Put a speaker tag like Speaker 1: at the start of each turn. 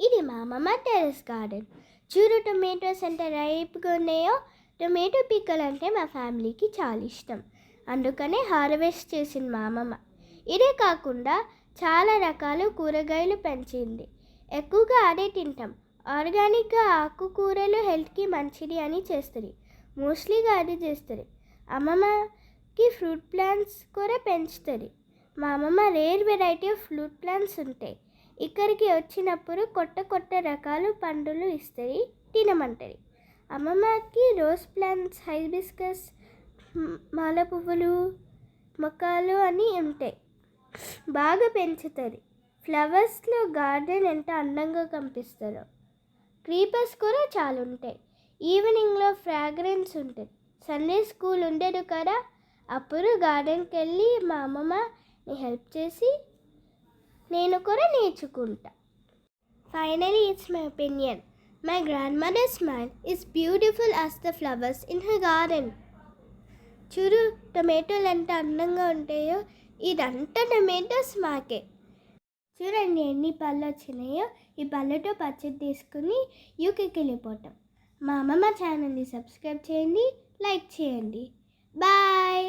Speaker 1: ఇది మా అమ్మమ్మ టెరెస్ గార్డెన్. చూడు టొమాటోస్ ఎంత రైపుగా ఉన్నాయో? టొమాటో పిక్కలు అంటే మా ఫ్యామిలీకి చాలా ఇష్టం. అందుకనే హార్వెస్ట్ చేసింది మా అమ్మమ్మ. ఇదే కాకుండా చాలా రకాల కూరగాయలు పెంచింది. ఎక్కువగా అదే తింటాం. ఆర్గానిక్గా ఆకుకూరలు హెల్త్కి మంచిది అని చేస్తుంది. మోస్ట్లీగా అది చేస్తుంది. అమ్మమ్మకి ఫ్రూట్ ప్లాంట్స్ కూడా పెంచుతుంది. మా అమ్మమ్మ rare variety of fruit plants ఉంటాయి. ఇక్కడికి వచ్చినప్పుడు కొత్త కొత్త రకాలు పండులు ఇస్తుంది తినమంటది. అమ్మమ్మకి రోజ్ ప్లాంట్స్ హైబిస్కస్ మాల పువ్వులు మొక్కలు అని ఉంటాయి. బాగా పెంచుతుంది. ఫ్లవర్స్లో గార్డెన్ ఎంత అందంగా కనిపిస్తుందో. క్రీపర్స్ కూడా చాలా ఉంటాయి. ఈవినింగ్లో ఫ్రాగ్రెన్స్ ఉంటుంది. సండే స్కూల్ ఉండేది కదా అప్పుడు గార్డెన్కి వెళ్ళి మా అమ్మమ్మని హెల్ప్ చేసి నేను కూడా నేర్చుకుంటా. Finally it's my opinion my grand mother smile is beautiful as the flowers in her garden చూడు టొమాటోలు ఎంత అందంగా ఉంటాయో ఇదంతా టొమాటోస్ మాకే చూడండి ఎన్ని పళ్ళు వచ్చినాయో ఈ పళ్ళతో పచ్చడి తీసుకుని యూకేకి వెళ్ళిపోతాం. మా అమ్మమ్మ ఛానల్ని సబ్స్క్రైబ్ చేయండి లైక్ చేయండి. బాయ్!